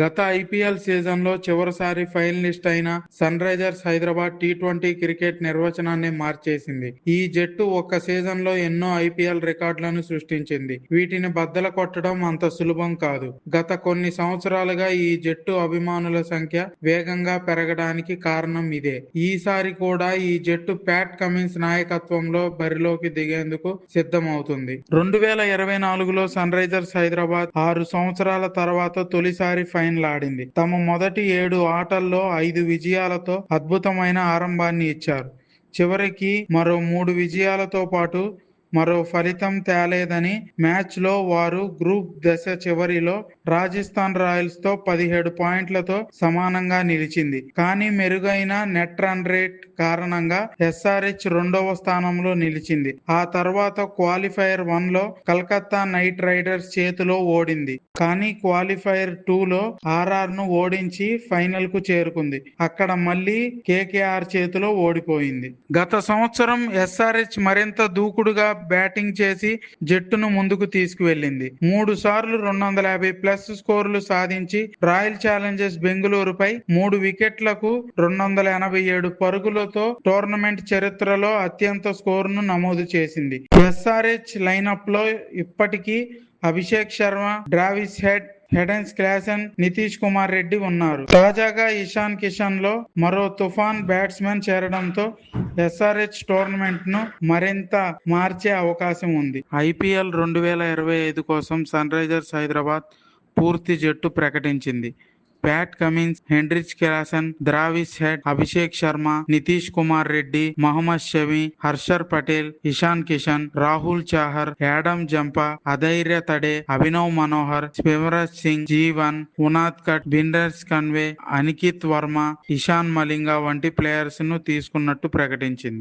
గత ఐపీఎల్ సీజన్లో చివరిసారి ఫైనలిస్ట్ అయిన Sunrisers Hyderabad T twenty cricket నిర్వచనాన్ని మార్చేసింది. ఈ జట్టు ఒక్క సీజన్లో ఎన్నో ఐపీఎల్ రికార్డులను సృష్టించింది. వీటిని బద్దల కొట్టడం అంత సులభం కాదు. గత కొన్ని సంవత్సరాలుగా ఈ జట్టు అభిమానుల సంఖ్య వేగంగా పెరగడానికి కారణం ఇదే. ఈసారి కూడా ఈ జట్టు ప్యాట్ కమిన్స్ నాయకత్వంలో బరిలోకి దిగేందుకు సిద్ధమవుతుంది. రెండు వేల ఇరవై నాలుగులో సన్ రైజర్స్ హైదరాబాద్ ఆరు సంవత్సరాల తర్వాత తొలిసారి ఫైనల్ ఆడింది. తమ మొదటి ఏడు ఆటల్లో ఐదు విజయాలతో అద్భుతమైన ఆరంభాన్ని ఇచ్చారు. చివరికి మరో మూడు విజయాలతో పాటు మరో ఫలితం తేలేదని మ్యాచ్లో వారు గ్రూప్ దశ చివరిలో రాజస్థాన్ రాయల్స్తో పదిహేడు పాయింట్లతో సమానంగా నిలిచింది. కానీ మెరుగైన నెట్ రన్ రేట్ కారణంగా ఎస్ఆర్హెచ్ రెండవ స్థానంలో నిలిచింది. ఆ తర్వాత క్వాలిఫైయర్ వన్లో కలకత్తా నైట్ రైడర్స్ చేతిలో ఓడింది. కానీ క్వాలిఫైయర్ టూ లో ఆర్ఆర్ను ఓడించి ఫైనల్కు చేరుకుంది. అక్కడ మళ్ళీ కేకేఆర్ చేతిలో ఓడిపోయింది. గత సంవత్సరం ఎస్ఆర్హెచ్ మరింత దూకుడుగా బ్యాటింగ్ చేసి జట్టును ముందుకు తీసుకువెళ్ళింది మూడు సార్లు రెండు వందల యాభై ప్లస్ స్కోర్లు సాధించి రాయల్ ఛాలెంజర్స్ బెంగళూరుపై మూడు వికెట్లకు రెండు వందల ఎనభై ఏడు పరుగులతో టోర్నమెంట్ చరిత్రలో అత్యంత స్కోరును నమోదు చేసింది. ఎస్ఆర్హెచ్ లైనప్లో ఇప్పటికీ అభిషేక్ శర్మ డ్రావిస్ హెడ్ హెడెన్స్ క్లాసన్ నితీష్ కుమార్ రెడ్డి ఉన్నారు. తాజాగా ఇషాన్ కిషన్లో మరో తుఫాన్ బ్యాట్స్మెన్ చేరడంతో ఎస్ఆర్హెచ్ టోర్నమెంట్ను మరింత మార్చే అవకాశం ఉంది. ఐపీఎల్ రెండు వేల ఇరవై ఐదు కోసం సన్ రైజర్స్ హైదరాబాద్ పూర్తి జట్టు ప్రకటించింది. Pat Cummins Heinrich Klaasen Travis Head Abhishek Sharma Nitish Kumar Reddy Mohammed Shami Harshal Patel Ishan Kishan Rahul Chahar Adam Zampa Atharva Taide Abhinav Manohar Shivraj Singh Jeevan Unadkat బిండర్స్ కన్వే అనికిత్ వర్మ ఇషాన్ మలింగా వంటి ప్లేయర్స్ను తీసుకున్నట్టు ప్రకటించింది.